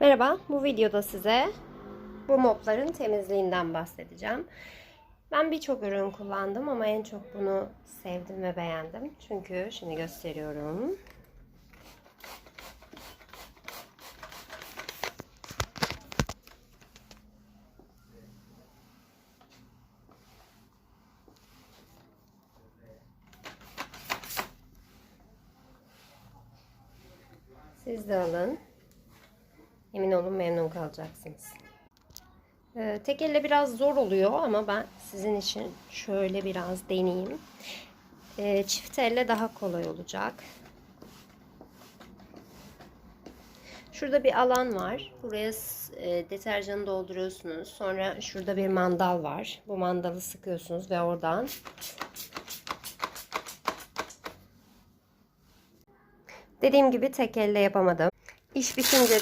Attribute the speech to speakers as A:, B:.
A: Merhaba, bu videoda size bu mopların temizliğinden bahsedeceğim. Ben birçok ürün kullandım ama en çok bunu sevdim ve beğendim. Çünkü şimdi gösteriyorum. Siz de alın. Emin olun memnun kalacaksınız. Ee, tek elle biraz zor oluyor ama ben sizin için şöyle biraz deneyeyim. Ee, çift elle daha kolay olacak. Şurada bir alan var. Buraya e, deterjanı dolduruyorsunuz. Sonra şurada bir mandal var. Bu mandalı sıkıyorsunuz ve oradan Dediğim gibi tek elle yapamadım. İş bitince